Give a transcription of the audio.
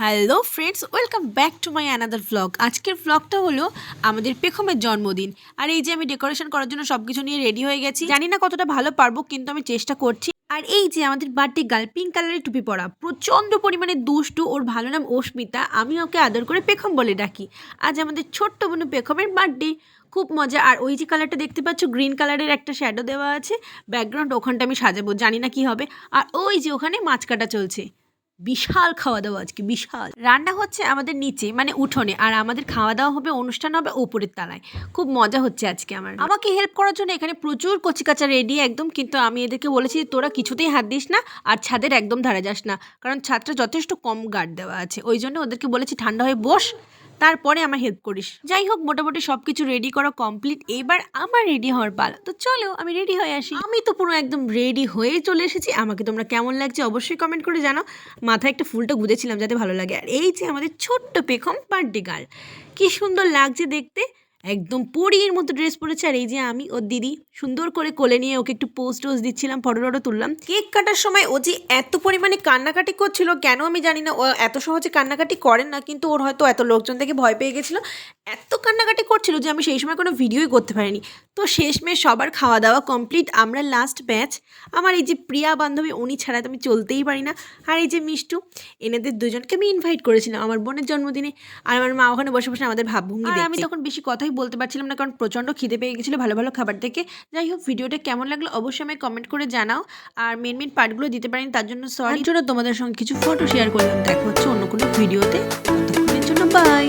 Hello friends welcome back to my another vlog আজকের ভ্লগটা হলো আমাদের পেখমের জন্মদিন। আর এই যে আমি ডেকোরেশন করার জন্য সব কিছু নিয়ে রেডি হয়ে গেছি। জানি না কতটা ভালো পারব, কিন্তু আমি চেষ্টা করছি। আর এই যে আমাদের বার্থডে গার্ল পিঙ্ক কালারের টুপি পরা। প্রচণ্ড পরিমাণে দুষ্টু, ওর ভালো নাম অস্মিতা। আমি ওকে আদর করে পেখম বলে ডাকি। আজ আমাদের ছোট্ট বোন পেখমের বার্থডে খুব মজা। আর ওই যে কালারটা দেখতে পাচ্ছ গ্রিন কালারের একটা শ্যাডো দেওয়া আছে। ব্যাকগ্রাউন্ড ওখানটা আমি সাজাবো, জানি না কি হবে। আর ওই যে ওখানে মাছ কাটা চলছে। বিশাল খাওয়া দাওয়া আজকে, বিশাল। রান্না হচ্ছে আমাদের নিচে মানে উঠোনে, আর আমাদের খাওয়া দাওয়া হবে অনুষ্ঠান হবে ওপরের তালায়। খুব মজা হচ্ছে আজকে আমার। আমাকে হেল্প করার জন্য এখানে প্রচুর কচিকাচা রেডি একদম, কিন্তু আমি এদেরকে বলেছি তোরা কিছুতেই হাত দিস না, আর ছাদের একদম ধারে যাস না, কারণ ছাদটা যথেষ্ট কম গার্ড দেওয়া আছে। ওই জন্য ওদেরকে বলেছি ঠান্ডা হয়ে বস তারপরে আমার হেল্প করিস। যাই হোক মোটামুটি সব কিছু রেডি করা কমপ্লিট এবার আমার রেডি হওয়ার পালা। তো চলো, আমি রেডি হয়ে আসি। আমি তো পুরো একদম রেডি হয়ে চলে এসেছি। আমাকে তোমরা কেমন লাগছে অবশ্যই কমেন্ট করে জানো মাথায় একটা ফুলটা গুঁজেছিলাম যাতে ভালো লাগে। আর এই যে আমাদের ছোট্ট পেখম বার্থডে গার্ল কি সুন্দর লাগছে দেখতে। একদম পরীর মতো ড্রেস পরেছে। আর এই যে আমি ওর দিদি সুন্দর করে কোলে নিয়ে ওকে একটু পোস্ট টোস্ট দিচ্ছিলাম ফটো টটো তুললাম। কেক কাটার সময় ও যে এত পরিমাণে কান্নাকাটি করছিল কেন আমি জানি না ও এত সহজে কান্নাকাটি করেন না কিন্তু ওর হয়তো এত লোকজন থেকে ভয় পেয়ে গেছিল। এত কান্নাকাটি করছিল যে আমি সেই সময় কোনো ভিডিওই করতে পারিনি। তো শেষমেশ সবার খাওয়া দাওয়া কমপ্লিট আমরা লাস্ট ব্যাচ আমার এই যে প্রিয়া বান্ধবী উনি ছাড়া তো আমি চলতেই পারি না। আর এই যে মিষ্টু এনাদের দুজনকে আমি ইনভাইট করেছিলাম আমার বোনের জন্মদিনে। আর আমার মা ওখানে বসে বসে আমাদের ভাবভঙ্গি আর আমি তখন বেশি কথাই বলতে পারছিলাম না, কারণ প্রচণ্ড খিদে পেয়ে গেছিল ভালো ভালো খাবার থেকে। যাই হোক, ভিডিওটা কেমন লাগল অবশ্যই আমায় কমেন্ট করে জানাও। আর মেন মেন পার্টগুলো দিতে পারেন, তার জন্য সরি জন্য তোমাদের সঙ্গে কিছু ফটো শেয়ার করলাম। দেখা হচ্ছে অন্য কোনো ভিডিওতে ততক্ষণের জন্য বাই